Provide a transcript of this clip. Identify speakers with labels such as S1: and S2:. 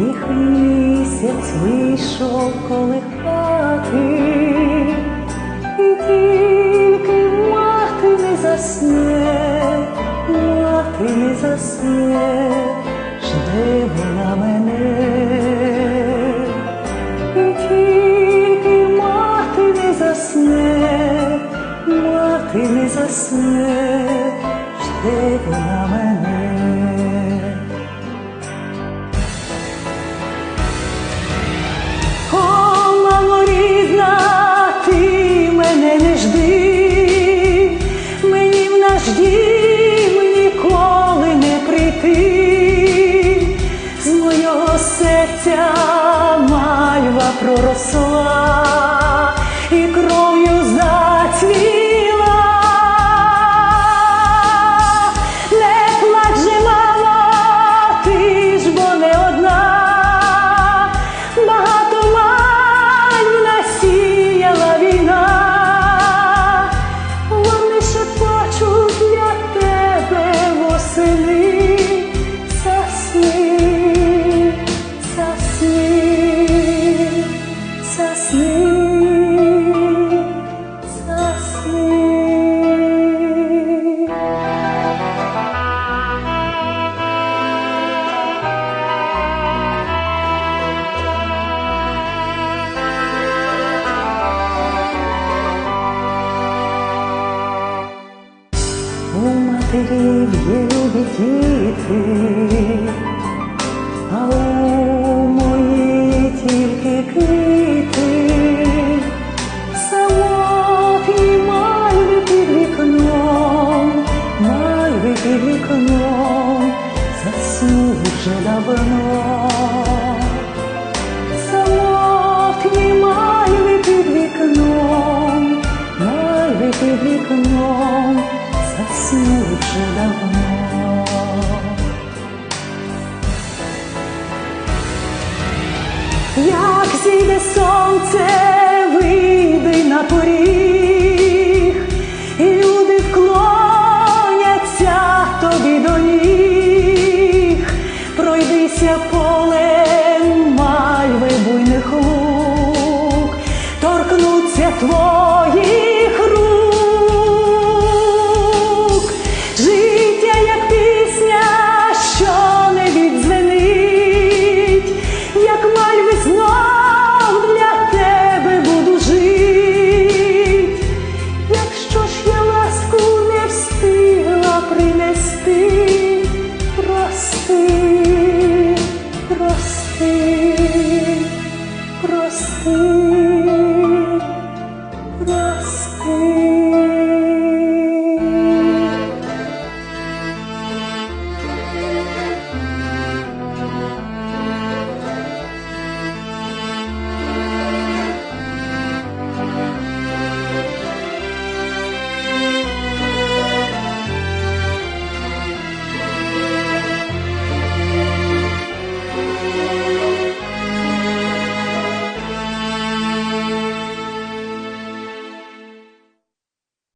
S1: їх місяць вийшов колихати, і тільки мати не засне, мати не засне, жде вона мене. І тільки мати не засне, мати не засне, жде вона мене. afro-rosso. Є любі діти, а у моїй тільки квіти, самотні мальви під вікном, мальви під вікном, заснули вже давно. Зійде сонце, вийди на поріг, і люди вклоняться тобі до ніг, пройдися полем мальви буйних лук, торкнуться твоїх Hum,